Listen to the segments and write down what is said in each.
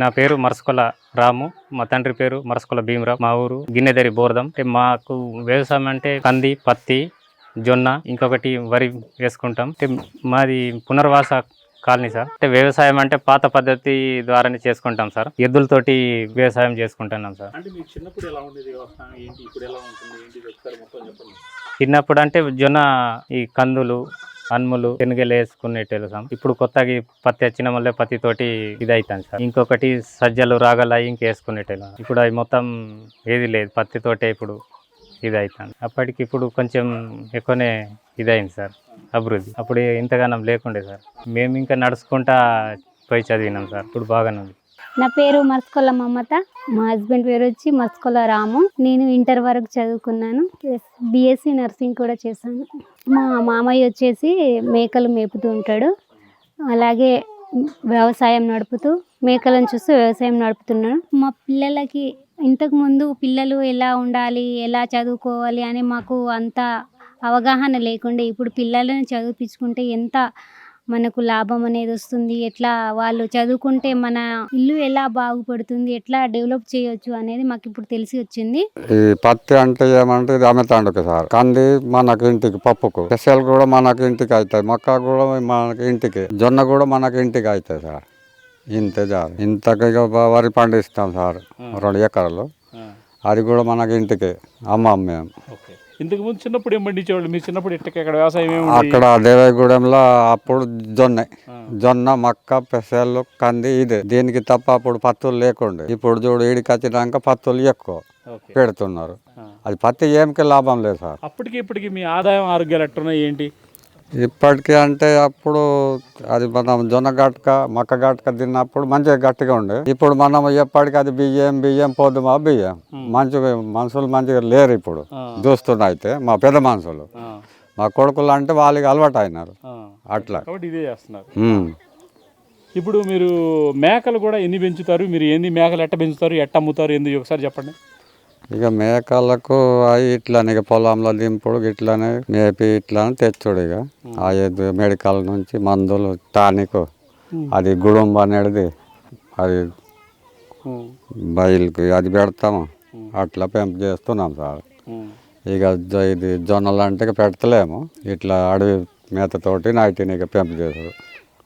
నా పేరు మరసకొల రాము. మా తండ్రి పేరు మరసకొల భీమరావు. మా ఊరు గిన్నెదరి బోర్దం అంటే మాకు వ్యవసాయం అంటే కంది పత్తి జొన్న ఇంకొకటి వరి వేసుకుంటాం. అంటే మాది పునర్వాస కాలనీ సార్. అంటే వ్యవసాయం అంటే పాత పద్ధతి ద్వారానే చేసుకుంటాం సార్. ఎద్దులతోటి వ్యవసాయం చేసుకుంటున్నాం సార్. చిన్నప్పుడు అంటే జొన్న ఈ కందులు అన్ములు శనగలు వేసుకునేటోళ్ళు సార్ ఇప్పుడు కొత్తగా ఈ పత్తి వచ్చిన మళ్ళీ పత్తి తోటి ఇది అవుతాను సార్ ఇంకొకటి సజ్జలు రాగల అవి ఇంకేసుకునేటోళ్ళు ఇప్పుడు అవి మొత్తం ఏది లేదు పత్తి తోటే ఇప్పుడు ఇది అవుతాను అప్పటికి ఇప్పుడు కొంచెం ఎక్కువనే ఇదైంది సార్ అభివృద్ధి. అప్పుడు ఇంతగానం లేకుండే సార్. మేము ఇంకా నడుచుకుంటా పోయి చదివినాం సార్. ఇప్పుడు బాగానే ఉంది. నా పేరు మస్కొల్ల మమత. మా హస్బెండ్ పేరు వచ్చి మస్కొల్ల రాము. నేను ఇంటర్ వరకు చదువుకున్నాను. బీఎస్సీ నర్సింగ్ కూడా చేశాను. మా మామయ్య వచ్చేసి మేకలు మేపుతూ ఉంటాడు. అలాగే వ్యవసాయం నడుపుతూ మేకలను చూస్తూ వ్యవసాయం నడుపుతున్నాడు. మా పిల్లలకి ఇంతకు ముందు పిల్లలు ఎలా ఉండాలి ఎలా చదువుకోవాలి అని మాకు అంత అవగాహన లేకుండా ఇప్పుడు పిల్లలను చదివించుకుంటే ఎంత మనకు లాభం అనేది వస్తుంది. ఎట్లా వాళ్ళు చదువుకుంటే మన ఇల్లు ఎలా బాగుపడుతుంది ఎట్లా డెవలప్ చేయొచ్చు అనేది మాకు ఇప్పుడు తెలిసి వచ్చింది. ఈ పత్తి అంటే ఏమంటే ఇది అమితాండుకు సార్. కంది మనకు ఇంటికి పప్పుకు. పెసలు కూడా మనకు ఇంటికి అవుతాయి. మక్క కూడా మనకి ఇంటికి. జొన్న కూడా మనకి ఇంటికి అవుతాయి సార్. ఇంతే సార్. ఇంతకు వ- వరి పండిస్తాం సార్. రెండు ఎకరాలు. అది కూడా మనకి ఇంటికి. అమ్మం మేము. ఓకే ఇంతకు ముందు చిన్నప్పుడు ఏం పండించేవాళ్ళు? మీ చిన్నప్పుడు ఇట్టకి అక్కడ వ్యవసాయం ఏమి అక్కడ దేవాయగూడెంలో అప్పుడు జొన్న. జొన్న మక్క పెసలు కంది ఇదే. దీనికి తప్ప అప్పుడు పత్తులు లేకుండే. ఇప్పుడు చూడు ఈడికి వచ్చినాక పత్తులు ఎక్కువ పెడుతున్నారు. అది పత్తి ఏమికి లాభం లేదు సార్. అప్పటికి ఇప్పటికి మీ ఆదాయం ఆరోగ్యాలు ఎట్టున్నాయి ఏంటి? ఇప్పటికీ అంటే అప్పుడు అది మనం జొన్న గట్క మక్క గట్క తిన్నప్పుడు మంచిగా గట్టిగా ఉండే. ఇప్పుడు మనం ఎప్పటికీ అది బియ్యం బియ్యం పొద్దుమా బియ్యం. మంచిగా మనుషులు మంచిగా లేరు ఇప్పుడు. చూస్తున్నా అయితే మా పెద్ద మనుషులు. మా కొడుకులు అంటే వాళ్ళకి అలవాటు అయినారు. అట్లా. కాబట్టి ఇదే చేస్తున్నారు. ఉమ్. ఇప్పుడు మీరు మేకలు కూడా ఎన్ని పెంచుతారు? మీరు ఎన్ని మేకలు ఎట్ట పెంచుతారు? ఎట్ట అమ్ముతారు? ఎందుకు ఒకసారి చెప్పండి. ఇక మేకలకు అవి ఇట్లానే ఇక పొలంలో దింపుడు ఇట్లానే మేపి ఇట్లానే తెచ్చుడు ఇక. ఆ మెడికల్ నుంచి మందులు టానిక్ అది గుడుంబ అనేది అది బయలుకి అది పెడతాము. అట్లా పెంపు చేస్తున్నాం సార్. ఇక ఇది జొన్నలు అంటే పెడతలేము. ఇట్లా అడవి మేతతోటి నైటిని ఇక పెంపు చేసుడు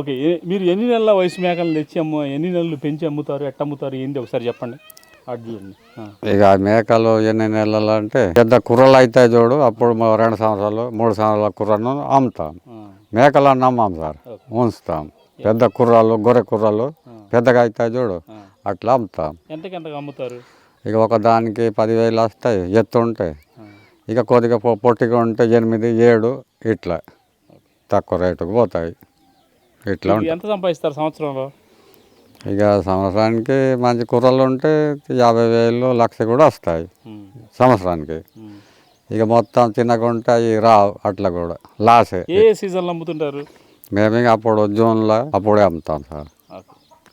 ఓకే మీరు ఎన్ని నెలల వయసు మేకలు తెచ్చి అమ్ము ఎన్ని నెలలు పెంచి అమ్ముతారు ఎట్ట అమ్ముతారు ఏంది ఒకసారి చెప్పండి. ఇక మేకలు ఎన్ని నెలలు అంటే పెద్ద కుర్రలు అవుతాయి చూడు అప్పుడు రెండు సంవత్సరాలు మూడు సంవత్సరాల కుర్రను అమ్ముతాం. మేకలను అమ్మాం సార్ ఉంచుతాం. పెద్ద కుర్రాలు గొర్రె కుర్రాలు పెద్దగా అవుతాయి చూడు. అట్లా అమ్ముతాం. అమ్ముతారు? ఇక ఒక దానికి పదివేలు వస్తాయి ఎత్తు ఉంటాయి. ఇక కొద్దిగా పొట్టిగా ఉంటే ఎనిమిది ఏడు ఇట్లా. తక్కువ రేటుకు పోతాయి. ఇట్లా ఎంత సంపాదిస్తారు సంవత్సరంలో? ఇక సంవత్సరానికి మంచి కుర్రలు ఉంటే యాభై వేలు లక్ష కూడా వస్తాయి. సంవత్సరానికి. ఇక మొత్తం చిన్నగా అవి రావు అట్లా కూడా లాసే. ఏ సీజన్లో అమ్ముతుంటారు? మేము ఇక అప్పుడు జూన్లో అప్పుడే అమ్ముతాం సార్.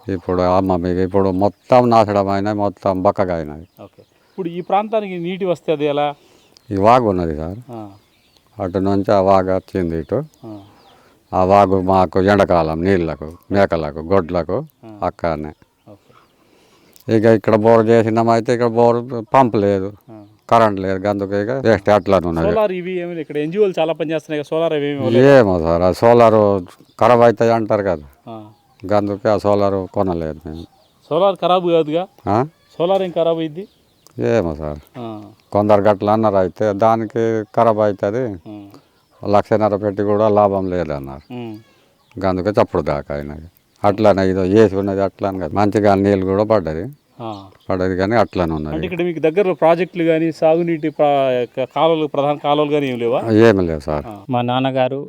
ఇప్పుడు అమ్మం ఇక ఇప్పుడు మొత్తం నాశనం అయినాయి మొత్తం బక్కగా అయినాయి ఇప్పుడు ఈ ప్రాంతానికి నీటి వస్తే అది ఎలా? ఈ వాగు ఉన్నది సార్. అటు నుంచి ఆ వాగు వచ్చింది ఇటు. ఆ. ఆ వాగు మాకు ఎండాకాలం నీళ్ళకు మేకలకు గొడ్లకు. అక్కడనే ఇక ఇక్కడ బోర్ చేసినామైతే ఇక్కడ బోర్ పంప్ లేదు. కరెంట్ లేదు. అందుకే ఇక వేస్ట్ అట్లానే ఉన్నది. సోలార్ ఇవి ఏమి ఇక్కడ ఎన్జిఓలు చాలా పనిచేస్తున్నాయి. కదా సోలార్ ఏమి సార్ ఆ సోలార్ ఖరాబ్ అవుతాయి అంటారు కదా. అందుకే ఆ సోలార్ కొనలేదు మేము. సోలార్ ఖరాబ్ కాదుగా? సోలార్ ఏం ఖరాబ్ అయింది? ఏమో సార్. కొందరు గట్ల అన్నారు అయితే దానికి ఖరాబ్ అవుతుంది లక్షన్నర పెట్టి కూడా లాభం లేదన్నారు. అందుకే చప్పుడు దాకా అయినది అట్లానే ఇదో వేసి ఉన్నది అట్లానే కదా. మంచిగా నీళ్ళు కూడా పడ్డది. పడ్డది కానీ అట్లానే అంటే ఉన్నది ఇక్కడ మీకు దగ్గరలో ప్రాజెక్టులు కానీ సాగునీటి కాలువలు ప్రధాన కాలువలు కానీ ఏం లేవా? ఏమి లేవు సార్. మా నాన్నగారు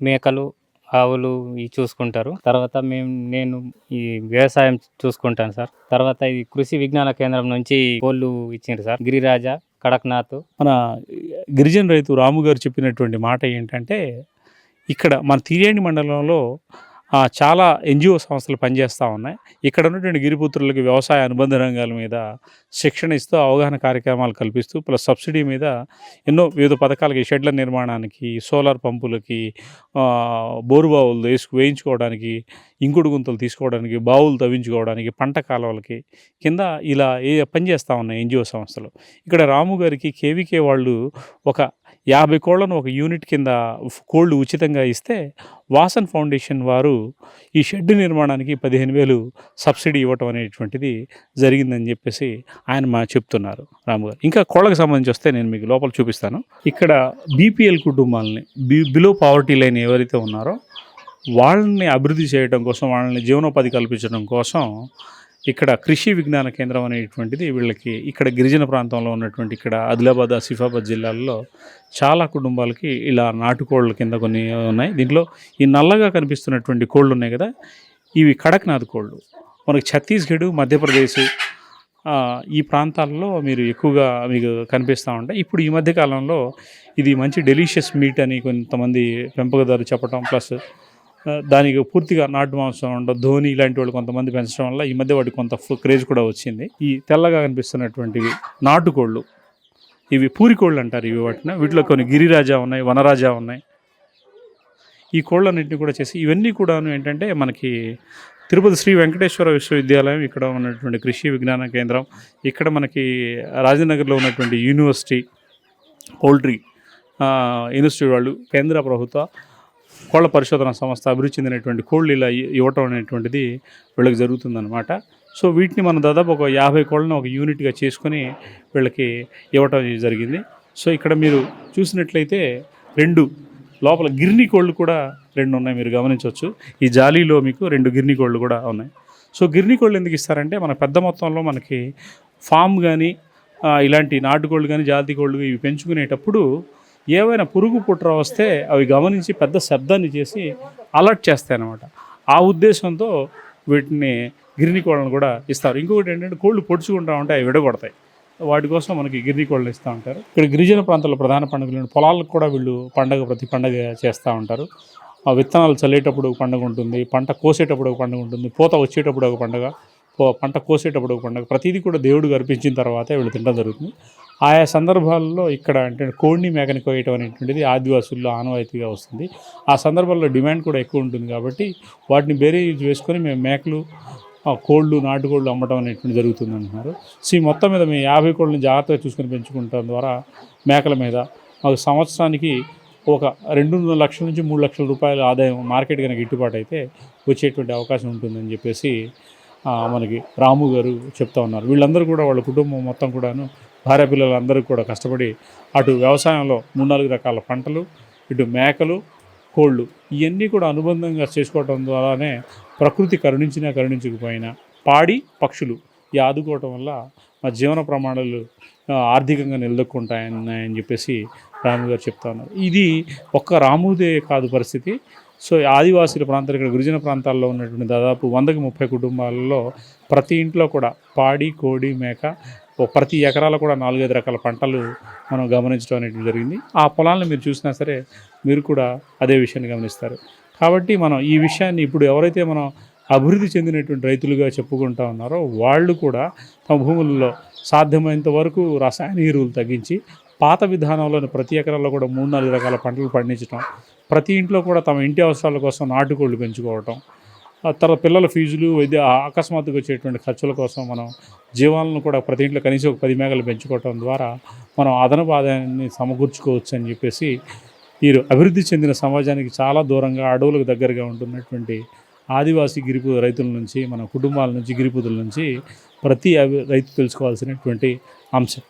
మేకలు ఆవులు ఇవి చూసుకుంటారు. తర్వాత మేము నేను ఈ వ్యవసాయం చూసుకుంటాను సార్. తర్వాత ఈ కృషి విజ్ఞాన కేంద్రం నుంచి కోళ్ళు ఇచ్చిండ్రు సార్. గిరిరాజ కడక్నాథ్. మన గిరిజన రైతు రాము గారు చెప్పినటువంటి మాట ఏంటంటే ఇక్కడ మన తిరేణి మండలంలో చాలా ఎన్జిఓ సంస్థలు పనిచేస్తూ ఉన్నాయి. ఇక్కడ ఉన్నటువంటి గిరిపుత్రులకి వ్యవసాయ అనుబంధ రంగాల మీద శిక్షణ ఇస్తూ అవగాహన కార్యక్రమాలు కల్పిస్తూ ప్లస్ సబ్సిడీ మీద ఎన్నో వివిధ పథకాలకి షెడ్ల నిర్మాణానికి సోలార్ పంపులకి బోరుబావులు వేసుకు వేయించుకోవడానికి ఇంకుడు గుంతలు తీసుకోవడానికి బావులు తవ్వించుకోవడానికి పంట కాలువలకి కింద ఇలా ఏ పనిచేస్తూ ఉన్నాయి ఎన్జిఓ సంస్థలు. ఇక్కడ రాము గారికి కేవీకే వాళ్ళు ఒక యాభై కోళ్ళను ఒక యూనిట్ కింద కోళ్ళు ఉచితంగా ఇస్తే వాసన్ ఫౌండేషన్ వారు ఈ షెడ్ నిర్మాణానికి పదిహేను వేలు సబ్సిడీ ఇవ్వటం అనేటువంటిది జరిగిందని చెప్పేసి ఆయన మా చెప్తున్నారు. రాము గారు ఇంకా కోళ్ళకు సంబంధించి వస్తే నేను మీకు లోపల చూపిస్తాను. ఇక్కడ బీపీఎల్ కుటుంబాలని బి బిలో పావర్టీ లైన్ ఎవరైతే ఉన్నారో వాళ్ళని అభివృద్ధి చేయడం కోసం వాళ్ళని జీవనోపాధి కల్పించడం కోసం ఇక్కడ కృషి విజ్ఞాన కేంద్రం అనేటువంటిది వీళ్ళకి ఇక్కడ గిరిజన ప్రాంతంలో ఉన్నటువంటి ఇక్కడ ఆదిలాబాద్ ఆసిఫాబాద్ జిల్లాల్లో చాలా కుటుంబాలకి ఇలా నాటుకోళ్ళ కింద కొన్ని ఉన్నాయి. దీంట్లో ఈ నల్లగా కనిపిస్తున్నటువంటి కోళ్ళు ఉన్నాయి కదా ఇవి కడక్నాథ్ కోళ్ళు మనకి ఛత్తీస్గఢ్ మధ్యప్రదేశ్ ఈ ప్రాంతాల్లో మీరు ఎక్కువగా మీకు కనిపిస్తూ ఉంటాయి. ఇప్పుడు ఈ మధ్య కాలంలో ఇది మంచి డెలిషియస్ మీట్ అని కొంతమంది పెంపకదారు చెప్పటం ప్లస్ దానికి పూర్తిగా నాటు మాంసం ఉండదు ధోని ఇలాంటి వాళ్ళు కొంతమంది పెంచడం వల్ల ఈ మధ్య వాటికి కొంత క్రేజ్ కూడా వచ్చింది. ఈ తెల్లగా కనిపిస్తున్నటువంటివి నాటుకోళ్ళు ఇవి పూరికోళ్ళు అంటారు ఇవి వాటిని. వీటిలో కొన్ని గిరిరాజా ఉన్నాయి వనరాజా ఉన్నాయి. ఈ కోళ్ళన్నింటినీ కూడా చేసి ఇవన్నీ కూడాను ఏంటంటే మనకి తిరుపతి శ్రీ వెంకటేశ్వర విశ్వవిద్యాలయం ఇక్కడ ఉన్నటువంటి కృషి విజ్ఞాన కేంద్రం ఇక్కడ మనకి రాజనగర్లో ఉన్నటువంటి యూనివర్సిటీ పౌల్ట్రీ ఇన్స్టిట్యూట్ వాళ్ళు కేంద్ర ప్రభుత్వ కోళ్ళ పరిశోధన సంస్థ అభివృద్ధి చెందినటువంటి కోళ్ళు ఇలా ఇవ్వటం అనేటువంటిది వీళ్ళకి జరుగుతుందన్నమాట. సో వీటిని మనం దాదాపు ఒక యాభై కోళ్ళను ఒక యూనిట్గా చేసుకొని వీళ్ళకి ఇవ్వటం జరిగింది. సో ఇక్కడ మీరు చూసినట్లయితే రెండు లోపల గిర్ని కోళ్ళు కూడా రెండు ఉన్నాయి మీరు గమనించవచ్చు. ఈ జాలీలో మీకు రెండు గిర్ని కోళ్ళు కూడా ఉన్నాయి. సో గిర్ని కోళ్ళు ఎందుకు ఇస్తారంటే మన పెద్ద మొత్తంలో మనకి ఫామ్ కానీ ఇలాంటి నాటుకోళ్ళు కానీ జాతి కోళ్ళు ఇవి పెంచుకునేటప్పుడు ఏవైనా పురుగు పుట్ర వస్తే అవి గమనించి పెద్ద శబ్దాన్ని చేసి అలర్ట్ చేస్తాయి అన్నమాట ఆ ఉద్దేశంతో వీటిని గిరిని కోళ్ళను కూడా ఇస్తారు. ఇంకొకటి ఏంటంటే కోళ్ళు పొడుచుకుంటా ఉంటే అవి విడగొడతాయి. వాటి కోసం మనకి గిరిని కోళ్ళు ఇస్తూ ఉంటారు. ఇక్కడ గిరిజన ప్రాంతాల్లో ప్రధాన పండుగలు పొలాలకు కూడా వీళ్ళు పండగ ప్రతి పండగ చేస్తూ ఉంటారు. ఆ విత్తనాలు చల్లేటప్పుడు ఒక పండుగ ఉంటుంది. పంట కోసేటప్పుడు ఒక పండుగ ఉంటుంది. పూత వచ్చేటప్పుడు ఒక పండుగ. పంట కోసేటప్పుడు ఒక పండుగ. ప్రతిదీ కూడా దేవుడికి అర్పించిన తర్వాతే వీళ్ళు తినడం జరుగుతుంది. ఆయా సందర్భాల్లో ఇక్కడ అంటే కోడిని మేకని కోయటం అనేటువంటిది ఆదివాసుల్లో ఆనవాయితీగా వస్తుంది. ఆ సందర్భాల్లో డిమాండ్ కూడా ఎక్కువ ఉంటుంది కాబట్టి వాటిని బేరే యూజ్ వేసుకొని మేము మేకలు కోళ్ళు నాటుకోళ్ళు అమ్మటం అనేటువంటి జరుగుతుంది అంటున్నారు సో ఈ మొత్తం మీద మేము యాభై కోళ్ళని జాగ్రత్తగా చూసుకొని పెంచుకుంటాం ద్వారా మేకల మీద మాకు సంవత్సరానికి ఒక రెండున్నర లక్షల నుంచి మూడు లక్షల రూపాయల ఆదాయం మార్కెట్ కనుక గిట్టుబాటు అయితే వచ్చేటువంటి అవకాశం ఉంటుందని చెప్పేసి మనకి రాము గారు చెప్తా ఉన్నారు. వీళ్ళందరూ కూడా వాళ్ళ కుటుంబం మొత్తం కూడాను భార్య పిల్లలందరూ కూడా కష్టపడి అటు వ్యవసాయంలో మూడు నాలుగు రకాల పంటలు ఇటు మేకలు కోళ్ళు ఇవన్నీ కూడా అనుబంధంగా చేసుకోవడం ద్వారానే ప్రకృతి కరుణించినా కరుణించకపోయినా పాడి పక్షులు ఈ ఆదుకోవటం వల్ల మా జీవన ప్రమాణాలు ఆర్థికంగా నిలదొక్కుంటాయన్నాయని చెప్పేసి రాము గారు చెప్తా ఉన్నారు. ఇది ఒక్క రాముదే కాదు పరిస్థితి. సో ఈ ఆదివాసీల ప్రాంతాలు ఇక్కడ గిరిజన ప్రాంతాల్లో ఉన్నటువంటి దాదాపు వందకి ముప్పై కుటుంబాలలో ప్రతి ఇంట్లో కూడా పాడి కోడి మేక ప్రతి ఎకరాలో కూడా నాలుగైదు రకాల పంటలు మనం గమనించడం అనేది జరిగింది. ఆ పొలాలను మీరు చూసినా సరే మీరు కూడా అదే విషయాన్ని గమనిస్తారు. కాబట్టి మనం ఈ విషయాన్ని ఇప్పుడు ఎవరైతే మనం అభివృద్ధి చెందినటువంటి రైతులుగా చెప్పుకుంటా ఉన్నారో వాళ్ళు కూడా తమ భూములలో సాధ్యమైనంత వరకు రసాయన ఎరువులు తగ్గించి పాత విధానంలోని ప్రతి ఎకరాల్లో కూడా మూడు నాలుగు రకాల పంటలు పండించడం ప్రతి ఇంట్లో కూడా తమ ఇంటి అవసరాల కోసం నాటుకోళ్ళు పెంచుకోవటం తర్వాత పిల్లల ఫీజులు వైద్య అకస్మాత్తుగా వచ్చేటువంటి ఖర్చుల కోసం మనం జీవాలను కూడా ప్రతి ఇంట్లో కనీసం ఒక పది మేకలు పెంచుకోవటం ద్వారా మనం అదనపు ఆదాయాన్ని సమకూర్చుకోవచ్చు అని చెప్పేసి వీరు అభివృద్ధి చెందిన సమాజానికి చాలా దూరంగా అడవులకు దగ్గరగా ఉంటున్నటువంటి ఆదివాసీ గిరిపు రైతుల నుంచి మన కుటుంబాల నుంచి గిరిపుతుల నుంచి ప్రతి అభి- రైతు తెలుసుకోవాల్సినటువంటి అంశం.